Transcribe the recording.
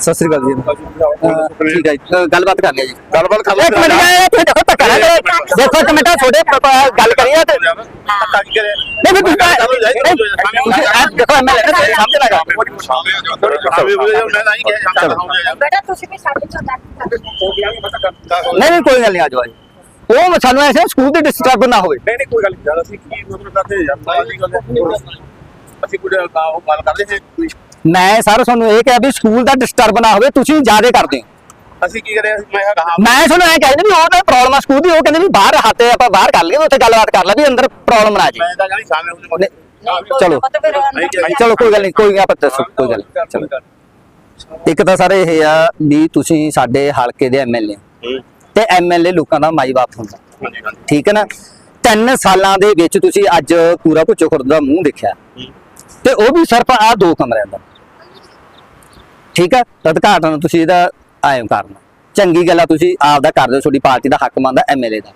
ਸਤਿ ਸ੍ਰੀ ਅਕਾਲ ਜੀ। ਅਹ, ਠੀਕ ਹੈ ਜੀ, ਅਹ, ਗੱਲਬਾਤ ਕਰ ਲਿਆ ਜੀ। ਗੱਲਬਾਤ ਕਰ ਇੱਕ ਮਿੰਟ ਜੀ, ਇੱਥੇ ਦੇਖੋ ਧੱਕਾ ਨਾ ਕਰੋ। ਦੇਖੋ ਇੱਕ ਮਿੰਟ ਤੁਹਾਡੇ ਪ- ਗੱਲ ਕਰੀਏ ਤੇ। ਧੱਕਾ ਕੀ ਕਰੇ ਨਹੀਂ ਨਹੀਂ ਤੁਸੀਂ ਨਹੀਂ, ਤੁਸੀਂ ਇਹ ਦੇਖੋ ਤੁਸੀਂ ਸਮਝ ਲਗਾ ਬੇਟਾ ਤੁਸੀਂ ਵੀ ਸਾਡੇ ਤੋਂ ਗੱਲ ਕਰਦੇ। ਨਹੀਂ ਨਹੀਂ ਕੋਈ ਗੱਲ ਨਹੀਂ ਆ ਜਾਓ ਆ ਜਾਓ। ਉਹ ਸਾਨੂੰ ਐਸੇ ਸਕੂਲ ਦੇ ਡਿਸਟਰਬ ਨਾ ਹੋਵੇ। ਨਹੀਂ ਨਹੀਂ ਕੋਈ ਗੱਲ ਨਹੀਂ ਅਸੀਂ ਕੀ ਮਤਲਬ ਕਰਦੇ ਯਾਰ। ਅਸੀਂ ਕੁਝ ਉਹ ਗੱਲ ਕਰਦੇ ਸੀ ਕੋਈ ਮੈਂ ਸਰ ਤੁਹਾਨੂੰ ਇਹ ਕਿਹਾ ਵੀ ਸਕੂਲ ਦਾ ਡਿਸਟਰਬ ਨਾ ਹੋਵੇ ਤੁਸੀਂ ਜ਼ਿਆਦਾ ਕਰਦੇ ਹੋ। ਅਸੀਂ ਕੀ ਕਰਿਆ? ਮੈਂ ਕਿਹਾ ਕਹਾ ਮੈਂ ਤੁਹਾਨੂੰ ਐ ਕਹਿੰਦਾ ਵੀ ਉਹ ਤਾਂ ਪ੍ਰੋਬਲਮ ਆ ਸਕੂਲ ਦੀ ਉਹ ਕਹਿੰਦੇ ਵੀ ਬਾਹਰ ਹੱਥੇ ਆਪਾਂ ਬਾਹਰ ਕਰ ਲਈਏ ਉੱਥੇ ਗੱਲਬਾਤ ਕਰ ਲਾ ਵੀ ਅੰਦਰ ਪ੍ਰੋਬਲਮ ਨਾ ਆ ਜੇ। ਮੈਂ ਤਾਂ ਕਹਿੰਦੀ ਸ਼ਾਮੇ ਹੋ ਨਹੀਂ, ਨਹੀਂ ਚਲੋ। ਚਲੋ ਕੋਈ ਗੱਲ ਨਹੀਂ ਕੋਈ ਆਪਾਂ ਦੱਸੋ ਕੋਈ ਗੱਲ ਚਲੋ ਇੱਕ ਤਾਂ ਸਰ ਇਹ ਆ ਵੀ ਤੁਸੀਂ ਸਾਡੇ ਹਲਕੇ ਦੇ ਐਮਐਲਏ ਤੇ ਐਮਐਲਏ ਲੋਕਾਂ ਦਾ ਮਾਈ ਬਾਪ ਹੁੰਦਾ। ਠੀਕ ਹੈ ਨਾ? ਤਿੰਨ ਸਾਲਾਂ ਦੇ ਵਿੱਚ ਤੁਸੀਂ ਅੱਜ ਪੂਰਾ ਭੁੱਚੋ ਖੁਰਦ ਦਾ ਮੂੰਹ ਦੇਖਿਆ। ਤੇ ਉਹ ਵੀ ਸਿਰਫ ਆ ਦੋ ਕਮਰਿਆਂ ਦਾ। ਠੀਕ ਹੈ? ਉਦਘਾਟਨ ਤੁਸੀਂ ਇਹਦਾ ਆਇਓ ਕਰਨਾ। ਚੰਗੀ ਗੱਲ ਆ, ਤੁਸੀਂ ਆਪ ਦਾ ਕਰਦੇ ਹੋ ਤੁਹਾਡੀ ਪਾਰਟੀ ਦਾ ਹੱਕ ਮੰਨਦਾ ਐਮਐਲਏ ਦਾ।